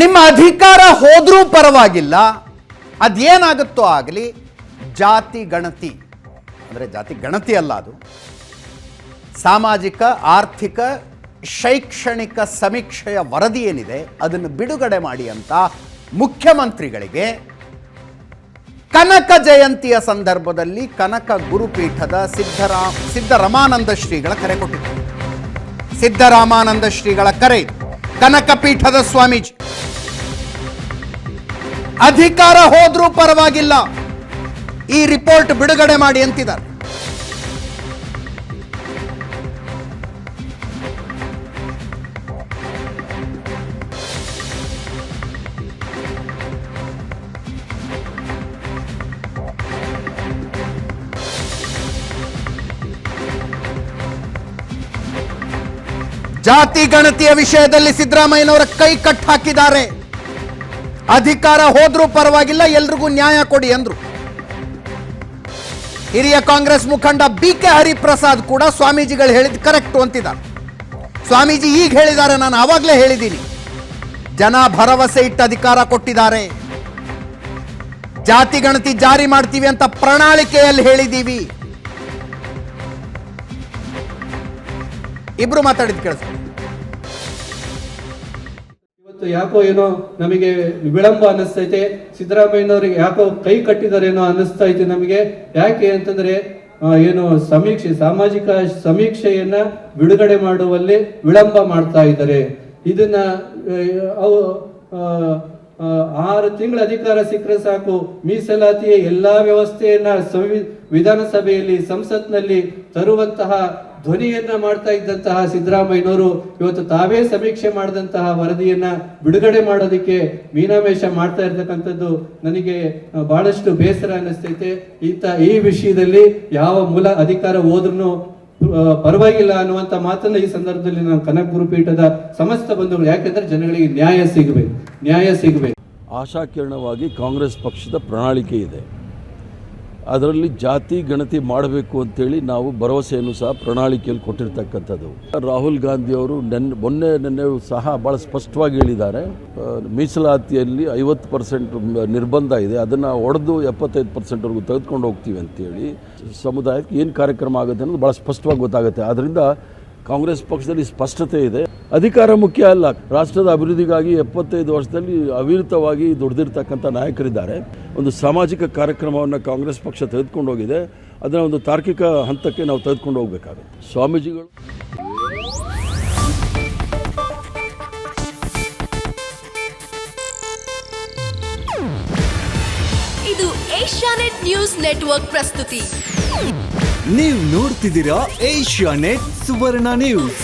ನಿಮ್ಮ ಅಧಿಕಾರ ಹೋದರೂ ಪರವಾಗಿಲ್ಲ, ಅದೇನಾಗುತ್ತೋ ಆಗಲಿ, ಜಾತಿ ಗಣತಿ, ಅಂದರೆ ಜಾತಿ ಗಣತಿ ಅಲ್ಲ ಅದು, ಸಾಮಾಜಿಕ, ಆರ್ಥಿಕ, ಶೈಕ್ಷಣಿಕ ಸಮೀಕ್ಷೆಯ ವರದಿ ಏನಿದೆ, ಅದನ್ನು ಬಿಡುಗಡೆ ಮಾಡಿ ಅಂತ ಮುಖ್ಯಮಂತ್ರಿಗಳಿಗೆ ಕನಕ ಜಯಂತಿಯ ಸಂದರ್ಭದಲ್ಲಿ ಕನಕ ಗುರುಪೀಠದ ಸಿದ್ಧರಾ ಸಿದ್ಧರಮಾನಂದ ಶ್ರೀಗಳ ಕರೆ ಕೊಟ್ಟಿದ್ದಾರೆ. ಸಿದ್ದರಾಮಾನಂದ ಶ್ರೀಗಳ ಕರೆ ಕನಕ ಪೀಠದ ಸ್ವಾಮೀಜಿ. ಅಧಿಕಾರ ಹೋದ್ರೂ ಪರವಾಗಿಲ್ಲ. ಈ ರಿಪೋರ್ಟ್ ಬಿಡುಗಡೆ ಮಾಡಿ ಅಂತಿದ್ದಾರೆ. ಜಾತಿ ಗಣತಿಯ ವಿಷಯದಲ್ಲಿ ಸಿದ್ದರಾಮಯ್ಯನವರ ಕೈ ಕಟ್ ಹಾಕಿದ್ದಾರೆ. ಅಧಿಕಾರ ಹೋದ್ರೂ ಪರವಾಗಿಲ್ಲ, ಎಲ್ರಿಗೂ ನ್ಯಾಯ ಕೊಡಿ ಅಂದ್ರು. ಹಿರಿಯ ಕಾಂಗ್ರೆಸ್ ಮುಖಂಡ ಬಿ ಕೆ ಹರಿಪ್ರಸಾದ್ ಕೂಡ ಸ್ವಾಮೀಜಿಗಳು ಹೇಳಿದ್ ಕರೆಕ್ಟ್ ಅಂತಿದ್ದಾರೆ. ಸ್ವಾಮೀಜಿ ಈಗ ಹೇಳಿದ್ದಾರೆ, ನಾನು ಆವಾಗಲೇ ಹೇಳಿದ್ದೀನಿ. ಜನ ಭರವಸೆ ಇಟ್ಟು ಅಧಿಕಾರ ಕೊಟ್ಟಿದ್ದಾರೆ. ಜಾತಿ ಗಣತಿ ಜಾರಿ ಮಾಡ್ತೀವಿ ಅಂತ ಪ್ರಣಾಳಿಕೆಯಲ್ಲಿ ಹೇಳಿದ್ದೀವಿ. ಇಬ್ರು ಮಾತಾಡಿದ್ ಕೇಳಿಸ್ಕೊಳ್ಳಿ. ಇವತ್ತು ಯಾಕೋ ಏನೋ ನಮಗೆ ವಿಳಂಬ ಅನ್ನಿಸ್ತೈತೆ, ಸಿದ್ದರಾಮಯ್ಯನವರಿಗೆ ಯಾಕೋ ಕೈ ಕಟ್ಟಿದಾರೇನೋ ಅನ್ನಿಸ್ತಾ ಐತೆ ನಮಗೆ. ಯಾಕೆ ಅಂತಂದ್ರೆ ಏನು ಸಮೀಕ್ಷೆ, ಸಾಮಾಜಿಕ ಸಮೀಕ್ಷೆಯನ್ನ ಬಿಡುಗಡೆ ಮಾಡುವಲ್ಲಿ ವಿಳಂಬ ಮಾಡ್ತಾ ಇದ್ದಾರೆ. ಇದನ್ನ ಅವು ಆರು ತಿಂಗಳ ಅಧಿಕಾರ ಸಿಕ್ಕರೆ ಸಾಕು. ಮೀಸಲಾತಿಯ ಎಲ್ಲಾ ವ್ಯವಸ್ಥೆಯನ್ನ ಸಂವಿ, ವಿಧಾನಸಭೆಯಲ್ಲಿ, ಸಂಸತ್ನಲ್ಲಿ ತರುವಂತಹ ಧ್ವನಿಯನ್ನ ಮಾಡ್ತಾ ಇದ್ದಂತಹ ಸಿದ್ದರಾಮಯ್ಯನವರು ಇವತ್ತು ತಾವೇ ಸಮೀಕ್ಷೆ ಮಾಡಿದಂತಹ ವರದಿಯನ್ನ ಬಿಡುಗಡೆ ಮಾಡೋದಕ್ಕೆ ಮೀನಾಮೇಷ ಮಾಡ್ತಾ ಇರ್ತಕ್ಕಂಥದ್ದು ನನಗೆ ಬಹಳಷ್ಟು ಬೇಸರ ಅನ್ನಿಸ್ತೈತೆ. ಇಂಥ ಈ ವಿಷಯದಲ್ಲಿ ಯಾವ ಮೂಲ ಅಧಿಕಾರ ಹೋದ್ರೂ ಪರವಾಗಿಲ್ಲ ಅನ್ನುವಂತ ಮಾತನ್ನ ಈ ಸಂದರ್ಭದಲ್ಲಿ ನಾನು ಕನಕ ಗುರುಪೀಠದ ಸಮಸ್ತ ಬಂಧುಗಳು, ಯಾಕೆಂದ್ರೆ ಜನಗಳಿಗೆ ನ್ಯಾಯ ಸಿಗಬೇಕು ನ್ಯಾಯ ಸಿಗಬೇಕು. ಆಶಾಕಿರಣವಾಗಿ ಕಾಂಗ್ರೆಸ್ ಪಕ್ಷದ ಪ್ರಣಾಳಿಕೆ ಇದೆ. ಅದರಲ್ಲಿ ಜಾತಿ ಗಣತಿ ಮಾಡಬೇಕು ಅಂತೇಳಿ ನಾವು ಭರವಸೆಯನ್ನು ಸಹ ಪ್ರಣಾಳಿಕೆಯಲ್ಲಿ ಕೊಟ್ಟಿರ್ತಕ್ಕಂಥದ್ದು. ರಾಹುಲ್ ಗಾಂಧಿ ಅವರು ನೆನ್ನೆ ಮೊನ್ನೆ ನೆನ್ನೆ ಸಹ ಭಾಳ ಸ್ಪಷ್ಟವಾಗಿ ಹೇಳಿದ್ದಾರೆ. ಮೀಸಲಾತಿಯಲ್ಲಿ ಐವತ್ತು ಪರ್ಸೆಂಟ್ ನಿರ್ಬಂಧ ಇದೆ. ಅದನ್ನು ಒಡೆದು ಎಪ್ಪತ್ತೈದು ಪರ್ಸೆಂಟ್ವರೆಗೂ ತೆಗೆದುಕೊಂಡು ಹೋಗ್ತೀವಿ ಅಂತೇಳಿ ಸಮುದಾಯಕ್ಕೆ ಏನು ಕಾರ್ಯಕ್ರಮ ಆಗುತ್ತೆ ಅನ್ನೋದು ಭಾಳ ಸ್ಪಷ್ಟವಾಗಿ ಗೊತ್ತಾಗುತ್ತೆ. ಆದ್ದರಿಂದ ಕಾಂಗ್ರೆಸ್ ಪಕ್ಷದಲ್ಲಿ ಸ್ಪಷ್ಟತೆ ಇದೆ. ಅಧಿಕಾರ ಮುಖ್ಯ ಅಲ್ಲ. ರಾಷ್ಟ್ರದ ಅಭಿವೃದ್ಧಿಗಾಗಿ ಎಪ್ಪತ್ತೈದು ವರ್ಷದಲ್ಲಿ ಅವಿರತವಾಗಿ ದುಡಿದಿರ್ತಕ್ಕಂಥ ನಾಯಕರಿದ್ದಾರೆ. ಒಂದು ಸಾಮಾಜಿಕ ಕಾರ್ಯಕ್ರಮವನ್ನು ಕಾಂಗ್ರೆಸ್ ಪಕ್ಷ ತೆಗೆದುಕೊಂಡು ಹೋಗಿದೆ ಅದನ್ನು ಒಂದು ತಾರ್ಕಿಕ ಹಂತಕ್ಕೆ ನಾವು ತೆಗೆದುಕೊಂಡು ಹೋಗಬೇಕಾಗುತ್ತೆ ಸ್ವಾಮೀಜಿಗಳು. ಇದು ಏಷ್ಯಾನೆಟ್ ನ್ಯೂಸ್ ನೆಟ್ವರ್ಕ್ ಪ್ರಸ್ತುತಿ. ನೀವು ನೋಡ್ತಿದ್ದೀರಾ ಏಷ್ಯಾ ನೆಟ್ ಸುವರ್ಣ ನ್ಯೂಸ್.